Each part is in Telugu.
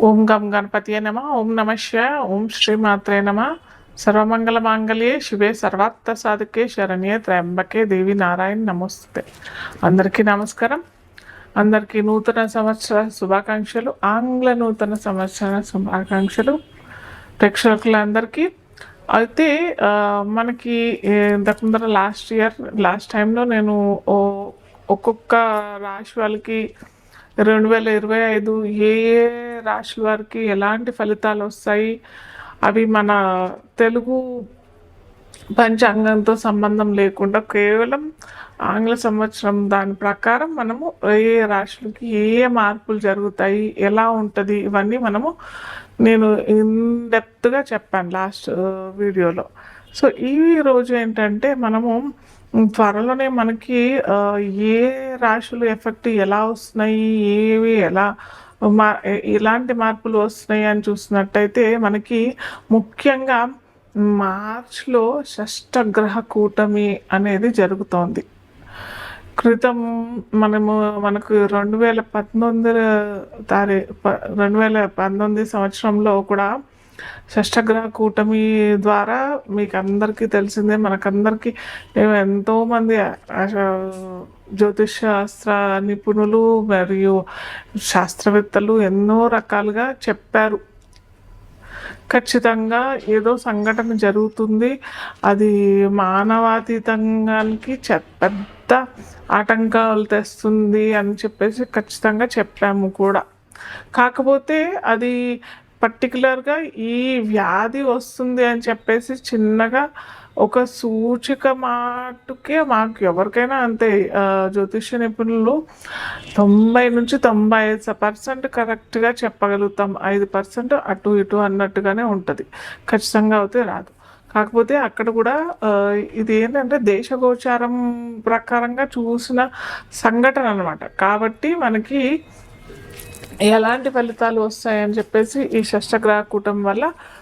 ఓం గం గణపతియే నమ ఓం నమ ఓం శ్రీ మాత్రే నమ. సర్వమంగళ మాంగళ్యే శివే సర్వార్థ సాధకే శరణ్యే త్రయంబకే దేవి నారాయణ నమస్తే అందరికీ నమస్కారం. అందరికీ నూతన సంవత్సర శుభాకాంక్షలు ఆంగ్ల నూతన సంవత్సర శుభాకాంక్షలు ప్రేక్షకులందరికీ. అయితే మనకి ఏ, లాస్ట్ ఇయర్ లాస్ట్ టైంలో నేను ఓ ఒక్కొక్క రాశి వాళ్ళకి రెండు వేల ఇరవై ఐదు ఏ ఏ రాశుల వారికి ఎలాంటి ఫలితాలు వస్తాయి? అవి మన తెలుగు పంచాంగంతో సంబంధం లేకుండా కేవలం ఆంగ్ల సంవత్సరం దాని ప్రకారం మనము ఏ రాశులకి ఏ ఏ మార్పులు జరుగుతాయి ఎలా ఉంటుంది ఇవన్నీ మనము నేను ఇన్డెప్త్గా చెప్పాను లాస్ట్ వీడియోలో. సో ఈ రోజు ఏంటంటే మనము త్వరలోనే మనకి ఏ రాశులు ఎఫెక్ట్ ఎలా వస్తున్నాయి ఏవి ఎలా మా ఇలాంటి మార్పులు వస్తున్నాయి అని చూసినట్టయితే మనకి ముఖ్యంగా మార్చ్లో షష్టగ్రహ కూటమి అనేది జరుగుతోంది. క్రితం మనము మనకు రెండు వేల పంతొమ్మిది తారీ ప- రెండు వేల పంతొమ్మిది సంవత్సరంలో కూడా షష్టగ్రహ కూటమి ద్వారా మీకు అందరికీ తెలిసిందే మనకందరికీ మేము ఎంతోమంది జ్యోతిష్ శాస్త్ర నిపుణులు మరియు శాస్త్రవేత్తలు ఎన్నో రకాలుగా చెప్పారు. ఖచ్చితంగా ఏదో సంఘటన జరుగుతుంది. అది మానవాతీతంగానికి పెద్ద ఆటంకాలు తెస్తుంది అని చెప్పేసి ఖచ్చితంగా చెప్పాము కూడా. కాకపోతే అది పర్టికులర్గా ఈ వ్యాధి వస్తుంది అని చెప్పేసి చిన్నగా ఒక సూచిక మాటుకే మాకు ఎవరికైనా అంతే జ్యోతిష్య నిపుణులు తొంభై నుంచి తొంభై ఐదు పర్సెంట్ కరెక్ట్గా చెప్పగలుగుతాం. ఐదు పర్సెంట్ అటు ఇటు అన్నట్టుగానే ఉంటుంది. ఖచ్చితంగా అయితే రాదు. కాకపోతే అక్కడ కూడా ఇది ఏంటంటే దేశగోచారం ప్రకారంగా చూసిన సంఘటన అనమాట కాబట్టి మనకి ఎలాంటి ఫలితాలు వస్తాయని చెప్పేసి ఈ షష్టగ్రహ కూటం వల్ల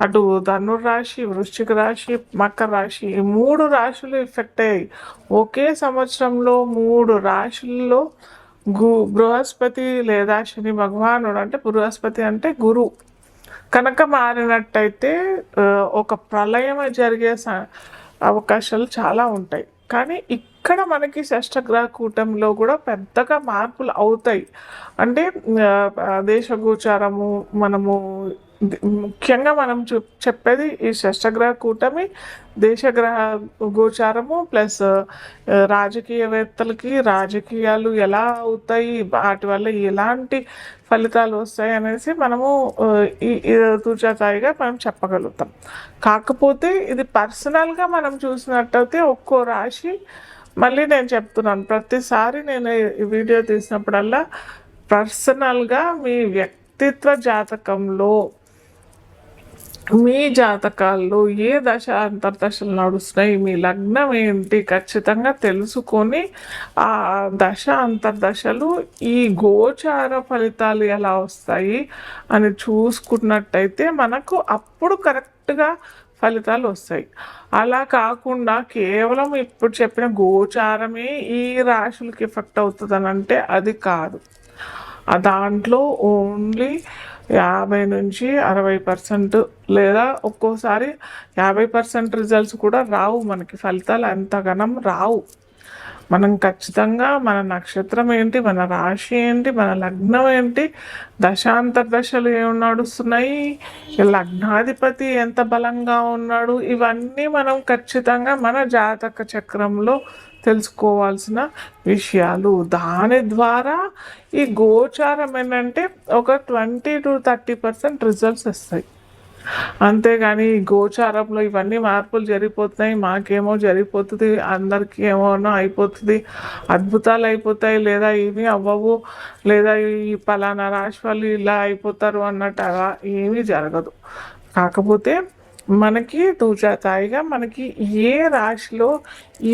అటు ధనుర్రాశి వృశ్చిక రాశి మకర రాశి ఈ మూడు రాశులు ఎఫెక్ట్ అయ్యాయి. ఒకే సంవత్సరంలో మూడు రాశుల్లో గు బృహస్పతి లేదా శని భగవానుడు అంటే బృహస్పతి అంటే గురు. కనుక మారినట్టయితే ఒక ప్రళయం జరిగే అవకాశాలు చాలా ఉంటాయి. కానీ ఇక్కడ మనకి షష్టగ్రహ కూటమిలో కూడా పెద్దగా మార్పులు అవుతాయి. అంటే దేశగోచారము మనము ముఖ్యంగా మనం చూ చెప్పేది ఈ షష్టగ్రహ కూటమి దేశగ్రహ గోచారము ప్లస్ రాజకీయవేత్తలకి రాజకీయాలు ఎలా అవుతాయి వాటి వల్ల ఎలాంటి ఫలితాలు వస్తాయి అనేసి మనము ఈ ఈ తూచాతాయిగా మనం చెప్పగలుగుతాం. కాకపోతే ఇది పర్సనల్గా మనం చూసినట్టయితే ఒక్కో రాశి మళ్ళీ నేను చెప్తున్నాను ప్రతిసారి నేను ఈ వీడియో తీసినప్పుడల్లా పర్సనల్గా మీ వ్యక్తిత్వ జాతకంలో మీ జాతకాల్లో ఏ దశ అంతర్దశలు నడుస్తున్నాయి మీ లగ్నం ఏంటి? ఖచ్చితంగా తెలుసుకొని ఆ దశ అంతర్దశలు ఈ గోచార ఫలితాలు ఎలా వస్తాయి అని చూసుకున్నట్టయితే మనకు అప్పుడు కరెక్ట్గా ఫలితాలు వస్తాయి. అలా కాకుండా కేవలం ఇప్పుడు చెప్పిన గోచారమే ఈ రాశులకి ఎఫెక్ట్ అవుతుందని అంటే అది కాదు. దాంట్లో ఓన్లీ యాభై నుంచి అరవై పర్సెంట్ లేదా ఒక్కోసారి యాభై పర్సెంట్ రిజల్ట్స్ కూడా రావు మనకి. ఫలితాలు అంతగనం రావు. మనం ఖచ్చితంగా మన నక్షత్రం ఏంటి మన రాశి ఏంటి మన లగ్నం ఏంటి దశాంతర దశలు ఏమి నడుస్తున్నాయి లగ్నాధిపతి ఎంత బలంగా ఉన్నాడు ఇవన్నీ మనం ఖచ్చితంగా మన జాతక చక్రంలో తెలుసుకోవాల్సిన విషయాలు. దాని ద్వారా ఈ గోచారం ఏంటంటే ఒక twenty two thirty percent results వస్తాయి. అంతేగాని ఈ గోచారంలో ఇవన్నీ మార్పులు జరిగిపోతున్నాయి మాకేమో జరిగిపోతుంది అందరికీ ఏమోనో అయిపోతుంది అద్భుతాలు అయిపోతాయి లేదా ఇవి అవ్వవు లేదా ఈ పలానా రాశి వాళ్ళు ఇలా అయిపోతారు అన్నట్టు అలా ఏమీ జరగదు. కాకపోతే మనకి తూచాతాయిగా మనకి ఏ రాశిలో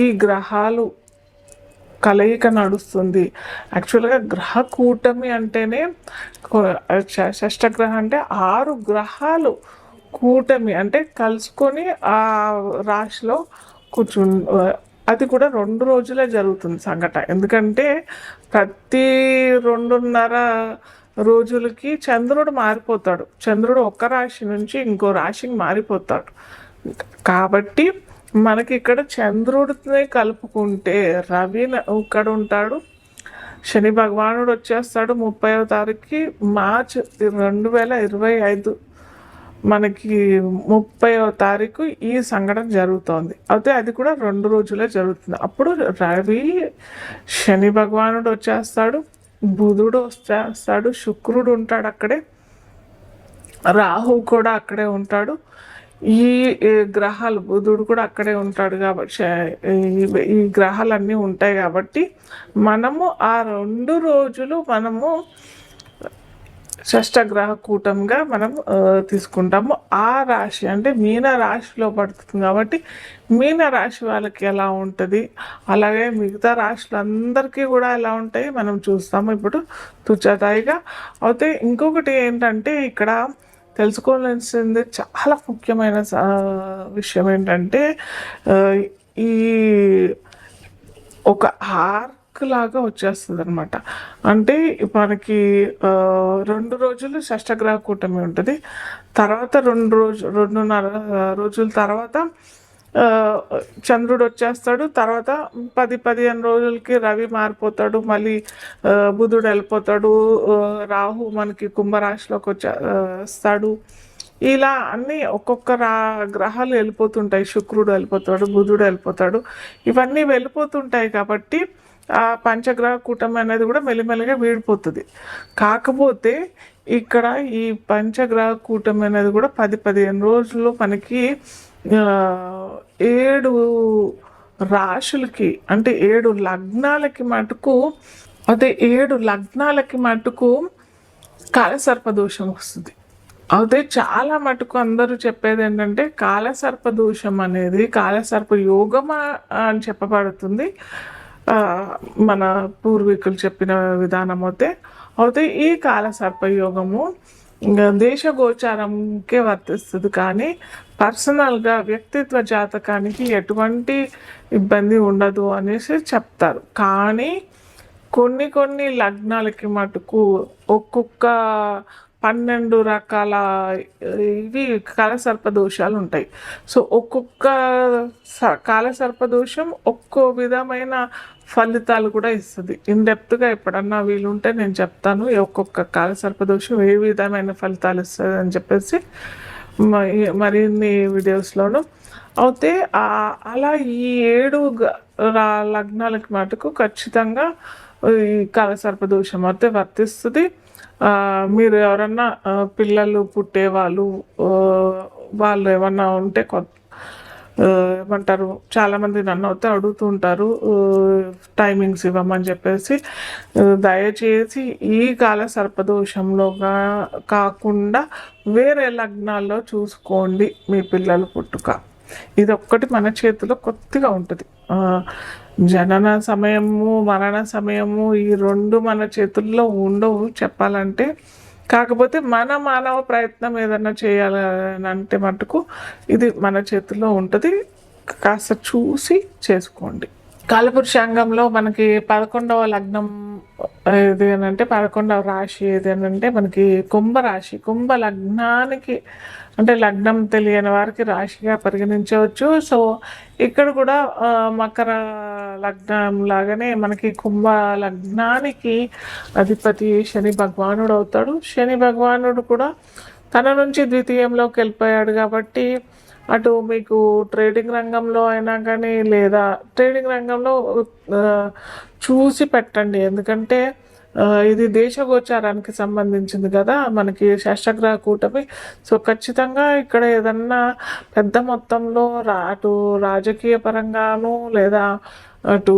ఈ గ్రహాలు కలయిక నడుస్తుంది? యాక్చువల్గా గ్రహ కూటమి అంటేనే షష్టగ్రహం అంటే ఆరు గ్రహాలు కూటమి. అంటే కలుసుకొని ఆ రాశిలో కూర్చు అది కూడా రెండు రోజులే జరుగుతుంది సంఘటన ఎందుకంటే ప్రతి రెండున్నర రోజులకి చంద్రుడు మారిపోతాడు. చంద్రుడు ఒక్క రాశి నుంచి ఇంకో రాశికి మారిపోతాడు. కాబట్టి మనకి ఇక్కడ చంద్రుడిని కలుపుకుంటే రవి ఇక్కడ ఉంటాడు. శని భగవానుడు వచ్చేస్తాడు ముప్పైవ తారీఖుకి. మార్చ్ రెండు వేల ఇరవై ఐదు మనకి ముప్పైవ తారీఖు ఈ సంఘటన జరుగుతోంది. అయితే అది కూడా రెండు రోజులే జరుగుతుంది. అప్పుడు రవి శని భగవానుడు వచ్చేస్తాడు. బుధుడు వస్తాడు శుక్రుడు ఉంటాడు అక్కడే. రాహు కూడా అక్కడే ఉంటాడు. ఈ గ్రహాలు బుధుడు కూడా అక్కడే ఉంటాడు కాబట్టి ఈ- ఈ గ్రహాలన్నీ ఉంటాయి కాబట్టి మనము ఆ రెండు రోజులు మనము షష్టగ్రహ కూటంగా మనం తీసుకుంటాము. ఆ రాశి అంటే మీన రాశిలో పడుతుంది కాబట్టి మీన రాశి వాళ్ళకి ఎలా ఉంటుంది? అలాగే మిగతా రాశులందరికీ కూడా ఎలా ఉంటాయి? మనం చూస్తాము ఇప్పుడు తుచతాయిగా అయితే ఇంకొకటి ఏంటంటే ఇక్కడ తెలుసుకోవాల్సింది చాలా ముఖ్యమైన విషయం ఏంటంటే ఈ ఒక ఆర్ లాగా వచ్చేస్తుంది అనమాట అంటే మనకి రెండు రోజులు షష్టగ్రహ కూటమి ఉంటుంది. తర్వాత రెండు రోజు రెండున్నర రోజుల తర్వాత చంద్రుడు వచ్చేస్తాడు. తర్వాత పది పదిహేను రోజులకి రవి మారిపోతాడు. మళ్ళీ బుధుడు వెళ్ళిపోతాడు. రాహు మనకి కుంభరాశిలోకి వచ్చే వస్తాడు. ఇలా అన్ని ఒక్కొక్క రా గ్రహాలు వెళ్ళిపోతుంటాయి. శుక్రుడు వెళ్ళిపోతాడు బుధుడు వెళ్ళిపోతాడు. ఇవన్నీ వెళ్ళిపోతుంటాయి కాబట్టి ఆ పంచగ్రహ కూటమి అనేది కూడా మెల్లిమెల్లిగా వీడిపోతుంది. కాకపోతే ఇక్కడ ఈ పంచగ్రహ కూటమి అనేది కూడా పది పదిహేను రోజుల్లో మనకి ఏడు రాశులకి అంటే ఏడు లగ్నాలకి మటుకు అదే ఏడు లగ్నాలకి మటుకు కాలసర్ప దోషం వస్తుంది. అయితే చాలా మటుకు అందరూ చెప్పేది ఏంటంటే కాలసర్ప దోషం అనేది కాలసర్ప యోగమా అని చెప్పబడుతుంది. మన పూర్వీకులు చెప్పిన విధానం అయితే అయితే ఈ కాల సర్పయోగము దేశ గోచారంకే వర్తిస్తుంది. కానీ పర్సనల్గా వ్యక్తిత్వ జాతకానికి ఎటువంటి ఇబ్బంది ఉండదు అనేసి చెప్తారు. కానీ కొన్ని కొన్ని లగ్నాలకి మటుకు ఒక్కొక్క పన్నెండు రకాల ఇవి కాలసర్ప దోషాలు ఉంటాయి సో ఒక్కొక్క స- కాలసర్ప దోషం ఒక్కో విధమైన ఫలితాలు కూడా ఇస్తుంది. ఇన్డెప్త్గా ఎప్పుడన్నా వీలుంటే నేను చెప్తాను ఒక్కొక్క కాలసర్ప దోషం ఏ విధమైన ఫలితాలు ఇస్తుంది అని చెప్పేసి మరిన్ని వీడియోస్లోను. అయితే అలా ఈ ఏడు లగ్నాలకు లగ్నాలకి మటుకు ఖచ్చితంగా ఈ కాలసర్ప దోషం అయితే వర్తిస్తుంది. మీరు ఎవరన్నా పిల్లలు పుట్టేవాళ్ళు వాళ్ళు ఏమన్నా ఉంటే కొత్త ఏమంటారు చాలామంది నన్ను అయితే అడుగుతుంటారు టైమింగ్స్ ఇవ్వమని చెప్పేసి. దయచేసి ఈ కాల సర్పదోషంలోగా కాకుండా వేరే లగ్నాల్లో చూసుకోండి మీ పిల్లలు పుట్టుక. ఇది ఒక్కటి మన చేతిలో కొద్దిగా ఉంటుంది. జనన సమయము మరణ సమయము ఈ రెండు మన చేతుల్లో ఉండవు చెప్పాలంటే. కాకపోతే మన మానవ ప్రయత్నం ఏదన్నా చేయాలని అంటే మటుకు ఇది మన చేతుల్లో ఉంటుంది. కాస్త చూసి చేసుకోండి. కాలపురుషాంగంలో మనకి పదకొండవ లగ్నం ఏది అని అంటే పదకొండవ రాశి ఏది అని అంటే మనకి కుంభరాశి కుంభ లగ్నానికి అంటే లగ్నం తెలియని వారికి రాశిగా పరిగణించవచ్చు. సో ఇక్కడ కూడా మకర లగ్నం లాగానే మనకి కుంభ లగ్నానికి అధిపతి శని భగవానుడు అవుతాడు. శని భగవానుడు కూడా తన నుంచి ద్వితీయంలోకి వెళ్ళిపోయాడు కాబట్టి అటు మీకు ట్రేడింగ్ రంగంలో అయినా కానీ లేదా ట్రేడింగ్ రంగంలో చూసి పెట్టండి. ఎందుకంటే ఇది దేశగోచారానికి సంబంధించింది కదా మనకి శాస్త్రగ్రహ కూటమి. సో ఖచ్చితంగా ఇక్కడ ఏదన్నా పెద్ద మొత్తంలో రా అటు రాజకీయ పరంగాను లేదా అటు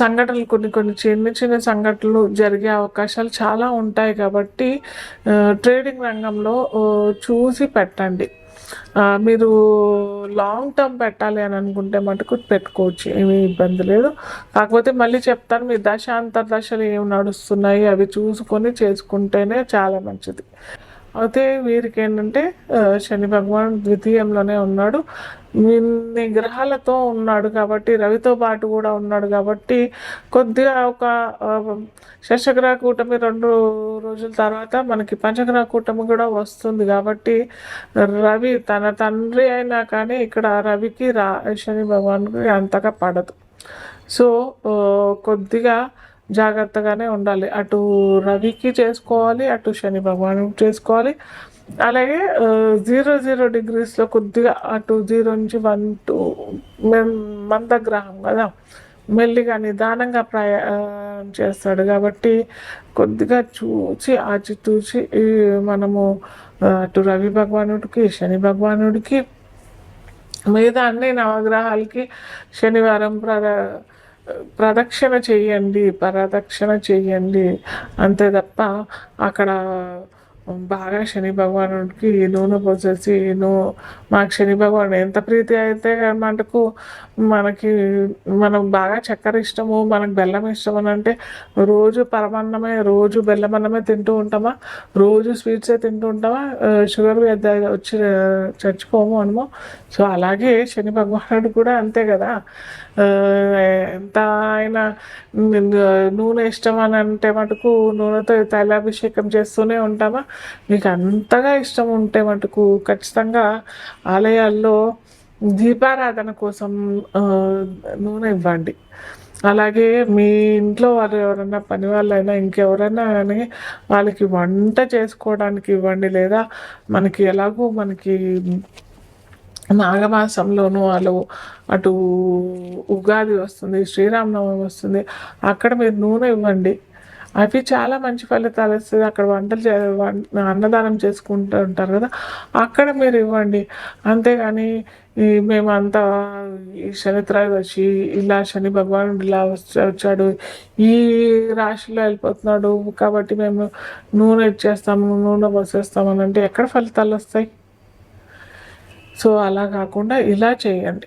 సంఘటనలు కొన్ని కొన్ని చిన్న చిన్న సంఘటనలు జరిగే అవకాశాలు చాలా ఉంటాయి కాబట్టి ట్రేడింగ్ రంగంలో చూసి పెట్టండి. మీరు లాంగ్ టర్మ్ పెట్టాలి అని అనుకుంటే మటుకు పెట్టుకోవచ్చు ఏమీ ఇబ్బంది లేదు. కాకపోతే మళ్ళీ చెప్తాను మీ దశ అంతర్దశలు ఏమి నడుస్తున్నాయి అవి చూసుకొని చేసుకుంటేనే చాలా మంచిది. అయితే వీరికి ఏంటంటే శని భగవాన్ ద్వితీయంలోనే ఉన్నాడు. ఇన్ని గ్రహాలతో ఉన్నాడు కాబట్టి రవితో పాటు కూడా ఉన్నాడు కాబట్టి కొద్దిగా ఒక శశగ్రహ కూటమి రెండు రోజుల తర్వాత మనకి పంచగ్రహ కూటమి కూడా వస్తుంది కాబట్టి రవి తన తండ్రి అయినా కానీ ఇక్కడ రవికి రా శని భగవాన్కి అంతగా పడదు. సో కొద్దిగా జాగ్రత్తగానే ఉండాలి. అటు రవికి చేసుకోవాలి అటు శని భగవానుకి చేసుకోవాలి. అలాగే జీరో జీరో డిగ్రీస్లో కొద్దిగా అటు జీరో నుంచి వన్ టూ మందగ్రహం కదా మెల్లిగా నిదానంగా ప్రయాణం చేస్తాడు. కాబట్టి కొద్దిగా చూసి ఆచితూచి ఈ మనము అటు రవి భగవానుడికి శని భగవానుడికి మిగతా అన్ని నవగ్రహాలకి శనివారం ప్రదా ప్రదక్షిణ చెయ్యండి ప్రదక్షిణ చెయ్యండి అంతే తప్ప అక్కడ బాగా శని భగవానుడికి నూనె పోసేసి నూ మాకు శని భగవానుడు ఎంత ప్రీతి అయితే మటుకు మనకి మనం బాగా చక్కెర ఇష్టము మనకు బెల్లం ఇష్టం అని అంటే రోజు పరమన్నమే రోజు బెల్లం అన్నమే తింటూ ఉంటామా? రోజు స్వీట్సే తింటూ ఉంటామా? షుగర్ వచ్చి చచ్చిపోము అనము. సో అలాగే శని భగవానుడు కూడా అంతే కదా. ఎంత ఆయన నూనె ఇష్టం అని అంటే మటుకు నూనెతో తైలాభిషేకం చేస్తూనే ఉంటామా? మీకు అంతగా ఇష్టం ఉంటే మటుకు ఖచ్చితంగా ఆలయాల్లో దీపారాధన కోసం నూనె ఇవ్వండి. అలాగే మీ ఇంట్లో వారు ఎవరైనా పని వాళ్ళైనా ఇంకెవరైనా కానీ వాళ్ళకి వంట చేసుకోవడానికి ఇవ్వండి. లేదా మనకి ఎలాగో మనకి మాఘమాసంలోనూ వాళ్ళు అటు ఉగాది వస్తుంది శ్రీరామనవమి వస్తుంది అక్కడ మీరు నూనె ఇవ్వండి. అవి చాలా మంచి ఫలితాలు ఇస్తుంది. అక్కడ వంటలు చే అన్నదానం చేసుకుంటూ ఉంటారు కదా అక్కడ మీరు ఇవ్వండి. అంతేగాని ఈ మేమంతా ఈ శనిత్రయోదశి ఇలా శని భగవానుడు ఇలా వచ్చాడు ఈ రాశిలో వెళ్ళిపోతున్నాడు కాబట్టి మేము నూనె ఇచ్చేస్తాము నూనె పోసేస్తామని అంటే ఎక్కడ ఫలితాలు వస్తాయి? సో అలా కాకుండా ఇలా చేయండి.